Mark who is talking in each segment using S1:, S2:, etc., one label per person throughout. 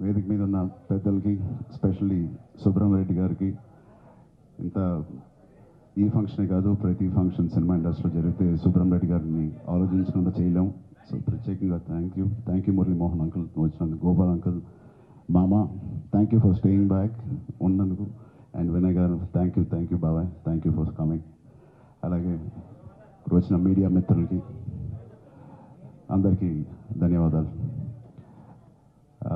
S1: వేదిక మీద ఉన్న పెద్దలకి స్పెషల్లీ సుబ్రహ్మరెడ్డి గారికి ఇంత ఈ ఫంక్షనే కాదు ప్రతి ఫంక్షన్ సినిమా ఇండస్ట్రీలో జరిగితే సుబ్రహ్మరెడ్డి గారిని ఆలోచించకుండా చేయలేం. సో ప్రత్యేకంగా thank you thank you Muralimohan uncle వచ్చినందుకు గోపాల్ అంకుల్ మామ thank you for staying back ఉన్నందుకు. అండ్ వినయ్ గారు థ్యాంక్ యూ థ్యాంక్ యూ బాబాయ్ థ్యాంక్ యూ ఫర్ కమింగ్ అలాగే వచ్చిన మీడియా మిత్రులకి అందరికీ ధన్యవాదాలు ఆ,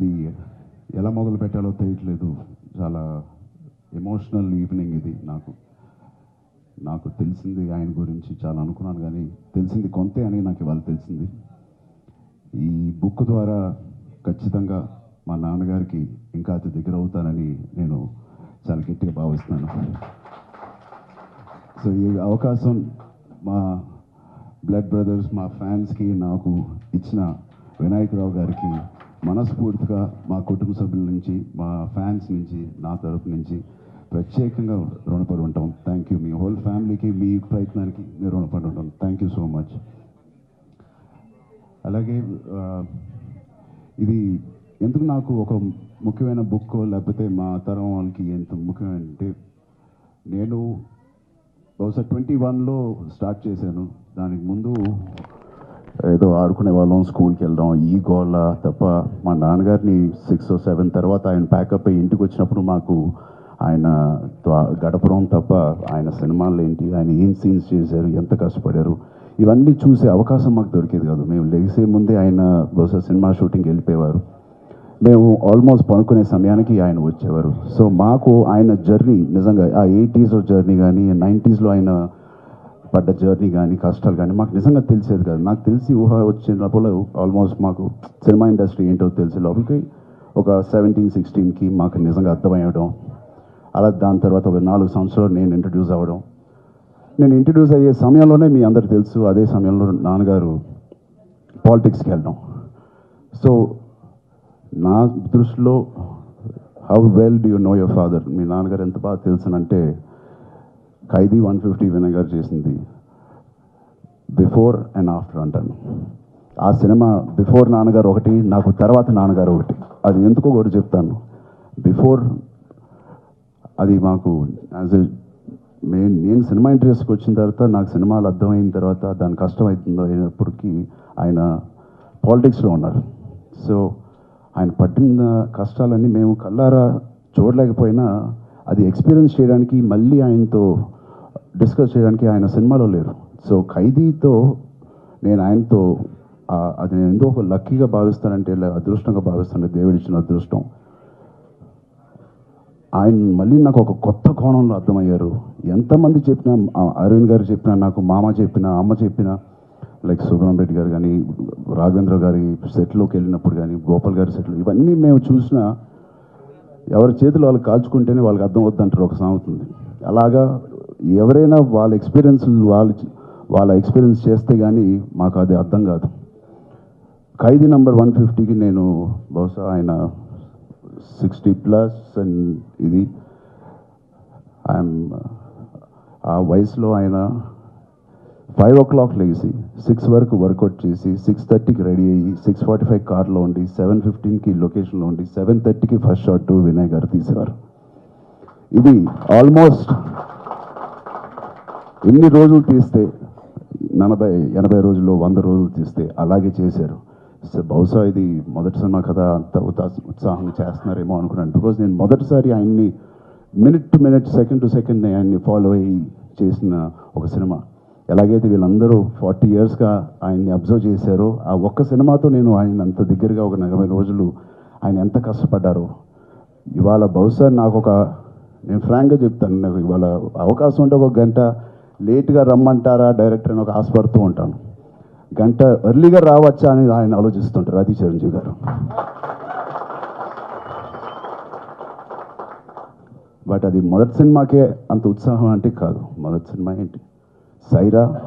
S1: ఇది ఎలా మొదలు పెట్టాలో తెలియట్లేదు. చాలా ఎమోషనల్ ఈవినింగ్ ఇది నాకు. నాకు తెలిసింది ఆయన గురించి చాలా అనుకున్నాను కానీ తెలిసింది కొంతే అని నాకు ఇవాళ తెలిసింది. ఈ బుక్ ద్వారా ఖచ్చితంగా మా నాన్నగారికి ఇంకా అతి దగ్గర అవుతానని నేను చాలా గట్టిగా భావిస్తున్నాను. సో ఈ అవకాశం మా బ్లడ్ బ్రదర్స్ మా ఫ్యాన్స్కి నాకు ఇచ్చిన వినాయకరావు గారికి మనస్ఫూర్తిగా మా కుటుంబ సభ్యుల నుంచి మా ఫ్యాన్స్ నుంచి నా తరపు నుంచి ప్రత్యేకంగా రుణపడి ఉంటాం. థ్యాంక్ యూ మీ హోల్ ఫ్యామిలీకి మీ ప్రయత్నానికి మేము రుణపడి ఉంటాం. థ్యాంక్ యూ సో మచ్ అలాగే ఇది ఎందుకు నాకు ఒక ముఖ్యమైన బుక్ లేకపోతే మా తరం వాళ్ళకి ఎంత ముఖ్యమైన అంటే నేను బహుశా ట్వంటీ వన్లో స్టార్ట్ చేశాను. దానికి ముందు ఏదో ఆడుకునే వాళ్ళం స్కూల్కి వెళ్ళడం ఈ గోళ్ళ తప్ప మా నాన్నగారిని సిక్స్ సెవెన్ తర్వాత ఆయన ప్యాకప్ అయ్యి ఇంటికి వచ్చినప్పుడు మాకు ఆయన గడపడం తప్ప ఆయన సినిమాలు ఏంటి ఆయన ఏం సీన్స్ చేశారు ఎంత కష్టపడారు ఇవన్నీ చూసే అవకాశం మాకు దొరికేది కాదు. మేము లేసే ముందే ఆయన బహుశా సినిమా షూటింగ్కి వెళ్ళిపోయేవారు. మేము ఆల్మోస్ట్ పడుకునే సమయానికి ఆయన వచ్చేవారు. సో మాకు ఆయన జర్నీ నిజంగా ఆ ఎయిటీస్లో జర్నీ కానీ నైంటీస్లో ఆయన పడ్డ జర్నీ కానీ కష్టాలు కానీ మాకు నిజంగా తెలిసేది కాదు. నాకు తెలిసి ఊహ వచ్చినప్పుడు ఆల్మోస్ట్ మాకు సినిమా ఇండస్ట్రీ ఏంటో తెలిసే లోపలికి ఒక సెవెంటీన్ సిక్స్టీన్కి మాకు నిజంగా అర్థమయ్యడం అలా దాని తర్వాత ఒక నాలుగు సంవత్సరాలు నేను ఇంట్రడ్యూస్ అవ్వడం. నేను ఇంట్రడ్యూస్ అయ్యే సమయంలోనే మీ అందరికి తెలుసు అదే సమయంలో నాన్నగారు పాలిటిక్స్కి వెళ్ళడం. సో నా దృష్టిలో how well do you know your father మీ నాన్నగారు ఎంత బాగా తెలుసునంటే ఖైదీ వన్ ఫిఫ్టీ వినగర్ చేసింది బిఫోర్ అండ్ ఆఫ్టర్ అంటాను. ఆ సినిమా బిఫోర్ నాన్నగారు ఒకటి నాకు తర్వాత నాన్నగారు ఒకటి. అది ఎందుకో కూడా చెప్తాను. బిఫోర్ అది మాకు యాజ్ ఎ నేను నేను సినిమా ఇంట్రెస్ట్కి వచ్చిన తర్వాత నాకు సినిమాలు అర్థమైన తర్వాత దాని కష్టం అవుతుందో అయినప్పటికీ ఆయన పాలిటిక్స్లో ఉన్నారు. సో ఆయన పట్టిన కష్టాలన్నీ మేము కల్లారా చూడలేకపోయినా అది ఎక్స్పీరియన్స్ చేయడానికి మళ్ళీ ఆయనతో డిస్కస్ చేయడానికి ఆయన సినిమాలో లేరు. సో ఖైదీతో నేను ఆయనతో అది నేను ఎందుకు ఒక లక్కీగా భావిస్తానంటే అదృష్టంగా అదృష్టంగా దేవుడి దేవుడిచ్చిన అదృష్టం. ఆయన మళ్ళీ నాకు ఒక కొత్త కోణంలో అర్థమయ్యారు. ఎంతమంది చెప్పినా అరవింద్ గారు చెప్పినా నాకు మామ చెప్పినా అమ్మ చెప్పినా లైక్ సుబ్రహ్మ రెడ్డి గారు కానీ రాఘవేంద్ర గారి సెట్లోకి వెళ్ళినప్పుడు కానీ గోపాల్ గారి సెట్లు ఇవన్నీ మేము చూసినా ఎవరి చేతులు వాళ్ళు కాల్చుకుంటేనే వాళ్ళకి అర్థం అవుతుంటారు ఒక సాగుతుంది అలాగా ఎవరైనా వాళ్ళ ఎక్స్పీరియన్స్ వాళ్ళు వాళ్ళ ఎక్స్పీరియన్స్ చేస్తే కానీ మాకు అది అర్థం కాదు. ఖైదీ నంబర్ వన్ ఫిఫ్టీకి నేను బహుశా ఆయన సిక్స్టీ ప్లస్ అండ్ ఇది. ఐఎమ్ ఆ వయసులో ఆయన ఫైవ్ ఓ క్లాక్ లేచి సిక్స్ వరకు వర్కౌట్ చేసి సిక్స్ థర్టీకి రెడీ అయ్యి సిక్స్ ఫార్టీ ఫైవ్ కార్లో ఉండి సెవెన్ ఫిఫ్టీన్కి లొకేషన్లో ఉండి సెవెన్ థర్టీకి ఫస్ట్ షాట్ వినయ్ గారు తీసేవారు. ఇది ఆల్మోస్ట్ ఎన్ని రోజులు తీస్తే నలభై ఎనభై రోజుల్లో వంద రోజులు తీస్తే అలాగే చేశారు. సో బహుశా ఇది మొదటి సినిమా కదా అంత ఉత్సా- ఉత్సాహంగా చేస్తున్నారేమో అనుకున్నాను. బికాజ్ నేను మొదటిసారి ఆయన్ని minute to minute second to second ఆయన్ని ఫాలో అయ్యి చేసిన ఒక సినిమా. ఎలాగైతే వీళ్ళందరూ ఫార్టీ ఇయర్స్గా ఆయన్ని అబ్జర్వ్ చేశారో ఆ ఒక్క సినిమాతో నేను ఆయన అంత దగ్గరగా ఒక నలభై రోజులు ఆయన ఎంత కష్టపడ్డారో ఇవాళ బహుశా నాకు ఒక నేను ఫ్రాంక్గా చెప్తాను నాకు ఇవాళ అవకాశం ఉంటే ఒక గంట లేట్గా రమ్మంటారా? డైరెక్టర్ అని ఒక ఆశపడుతూ ఉంటాను. గంట ఎర్లీగా రావచ్చా అని ఆయన ఆలోచిస్తుంటారు అది చిరంజీవి గారు. బట్ అది మొదటి సినిమాకే అంత ఉత్సాహం అంటే కాదు. మొదటి సినిమా ఏంటి? సైరా.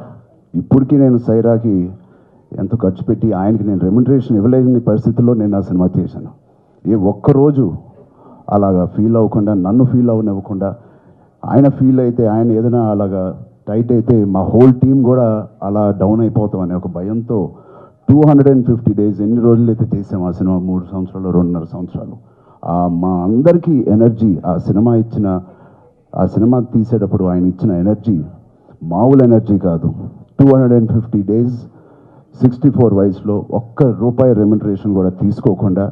S1: ఇప్పటికీ నేను సైరాకి ఎంతో ఖర్చు పెట్టి ఆయనకి నేను రెమ్యునరేషన్ ఇవ్వలేని పరిస్థితుల్లో నేను ఆ సినిమా చేశాను. ఏ ఒక్కరోజు అలాగా ఫీల్ అవ్వకుండా నన్ను ఫీల్ అవ్వనివ్వకుండా ఆయన ఫీల్ అయితే ఆయన ఏదైనా అలాగా టైట్ అయితే మా హోల్ టీం కూడా అలా డౌన్ అయిపోతామని ఒక భయంతో two hundred and fifty days ఎన్ని రోజులు అయితే చేసాం ఆ సినిమా? మూడు సంవత్సరాలు రెండున్నర సంవత్సరాలు. మా అందరికీ ఎనర్జీ ఆ సినిమా ఇచ్చిన ఆ సినిమా తీసేటప్పుడు ఆయన ఇచ్చిన ఎనర్జీ మామూలు ఎనర్జీ కాదు. Two hundred and fifty days sixty four వయసులో ఒక్క రూపాయి రెమ్యునరేషన్ కూడా తీసుకోకుండా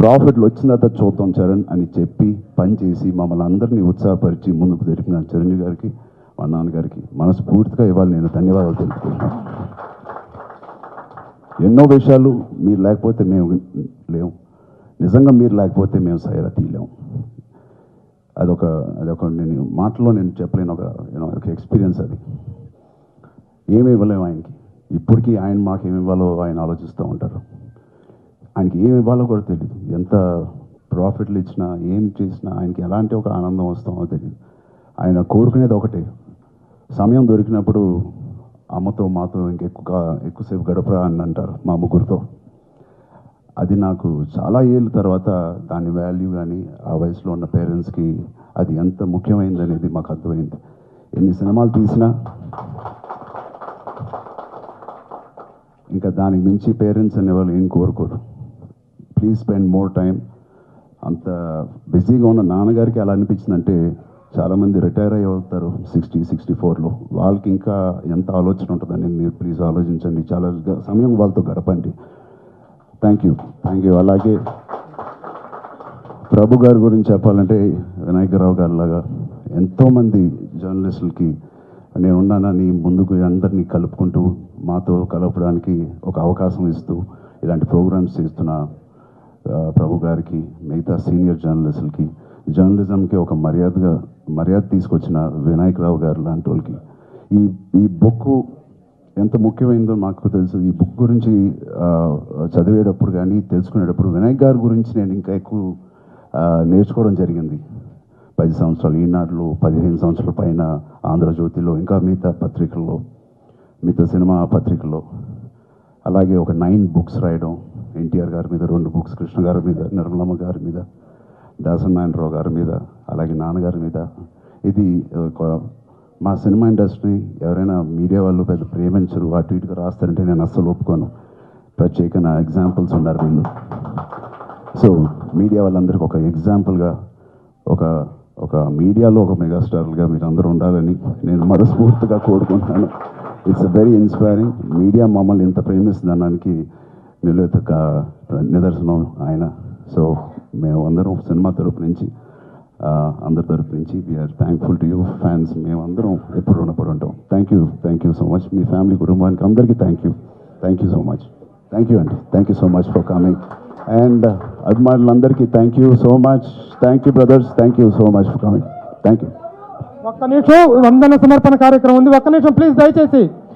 S1: ప్రాఫిట్లు వచ్చిన తర్వాత చూద్దాం చరణ్ అని చెప్పి పనిచేసి మమ్మల్ని అందరినీ ఉత్సాహపరిచి ముందుకు జరిపిన చిరంజీవి గారికి మా నాన్నగారికి మనస్ఫూర్తిగా ఇవాళ నేను ధన్యవాదాలు తెలుపుకుంటున్నాను. ఎన్నో విషయాలు మీరు లేకపోతే మేము లేము నిజంగా మీరు లేకపోతే మేము సైరా తీయలేము అదొక అదొక నేను మాటలో నేను చెప్పలేను ఒక ఒక ఎక్స్పీరియన్స్ అది. ఏమి ఇవ్వలేము ఆయనకి. ఇప్పటికీ ఆయన మాకు ఏమి ఇవ్వాలో ఆయన ఆలోచిస్తూ ఉంటారు. ఆయనకి ఏమి ఇవ్వాలో కూడా తెలియదు ఎంత ప్రాఫిట్లు ఇచ్చినా ఏం చేసినా ఆయనకి ఎలాంటి ఒక ఆనందం వస్తామో తెలియదు ఆయన కోరుకునేది ఒకటే సమయం దొరికినప్పుడు అమ్మతో మాతో ఇంకెక్కువ ఎక్కువసేపు గడపరా అని అంటారు మా ముగ్గురితో. అది నాకు చాలా ఏళ్ళ తర్వాత దాని వాల్యూ కానీ ఆ వయసులో ఉన్న పేరెంట్స్కి అది ఎంత ముఖ్యమైనది అనేది మాకు అర్థమైంది. ఎన్ని సినిమాలు తీసినా ఇంకా దానికి మించి పేరెంట్స్ అనేవాళ్ళు ఏం కోరుకోరు. ప్లీజ్ స్పెండ్ మోర్ టైం అంత బిజీగా ఉన్న నాన్నగారికి ఎలా అనిపించిందంటే చాలామంది రిటైర్ అయ్యి అవుతారు సిక్స్టీ సిక్స్టీ ఫోర్లో. వాళ్ళకి ఇంకా ఎంత ఆలోచన ఉంటుందని మీరు ప్లీజ్ ఆలోచించండి. చాలా సమయం వాళ్ళతో గడపండి. థ్యాంక్ యూ థ్యాంక్ యూ అలాగే ప్రభు గారి గురించి చెప్పాలంటే వినాయకరావు గారి లాగా ఎంతోమంది జర్నలిస్టులకి నేను ఉన్నానని ముందుకు అందరినీ కలుపుకుంటూ మాతో కలపడానికి ఒక అవకాశం ఇస్తూ ఇలాంటి ప్రోగ్రామ్స్ చేస్తున్న ప్రభు గారికి మిగతా సీనియర్ జర్నలిస్టులకి జర్నలిజంకి ఒక మర్యాదగా మర్యాద తీసుకొచ్చిన వినాయకరావు గారు లాంటి వాళ్ళకి. ఈ ఈ బుక్ ఎంత ముఖ్యమైనదో మాకు తెలుసు. ఈ బుక్ గురించి చదివేటప్పుడు కానీ తెలుసుకునేటప్పుడు వినాయక్ గారి గురించి నేను ఇంకా ఎక్కువ నేర్చుకోవడం జరిగింది. పది సంవత్సరాలు ఈనాడులో పదిహేను సంవత్సరాల పైన ఆంధ్రజ్యోతిలో ఇంకా మిగతా పత్రికల్లో మిగతా సినిమా పత్రికల్లో. అలాగే ఒక నైన్ బుక్స్ రాయడం ఎన్టీఆర్ గారి మీద రెండు బుక్స్ కృష్ణ గారి మీద నిర్మలమ్మ గారి మీద. దాసనారాయణరావు గారి మీద అలాగే నాన్నగారి మీద. ఇది ఒక మా సినిమా ఇండస్ట్రీ ఎవరైనా మీడియా వాళ్ళు పెద్ద ప్రేమించరు అటు ఇటుగా రాస్తారంటే నేను అస్సలు ఒప్పుకోను. ప్రత్యేకమైన ఎగ్జాంపుల్స్ ఉన్నారు వీళ్ళు. సో మీడియా వాళ్ళందరికీ ఒక ఎగ్జాంపుల్గా ఒక ఒక మీడియాలో ఒక మెగాస్టార్లుగా మీరు అందరూ ఉండాలని నేను మనస్ఫూర్తిగా కోరుకుంటున్నాను. ఇట్స్ వెరీ ఇన్స్పైరింగ్ మీడియా మమ్మల్ని ఇంత ప్రేమిస్తుంది అనడానికి నిలువెత్త నిదర్శనం ఆయన. సో మేము అందరం సినిమా తరపు నుంచి అందరి తరపు నుంచి we are thankful to you fans మేమందరం ఎప్పుడు రుణపడి ఉంటాం. Thank you thank you so much me family కుటుంబానికి అందరికీ thank you thank you so much thank you అండి thank you so much for coming and అభిమానులందరికీ thank you so much thank you brothers thank you so much for coming thank you
S2: ఒక్క నిమిషం వందన సమర్పణ కార్యక్రమం ఉంది. ఒక్క నిమిషం ప్లీజ్ దయచేసి.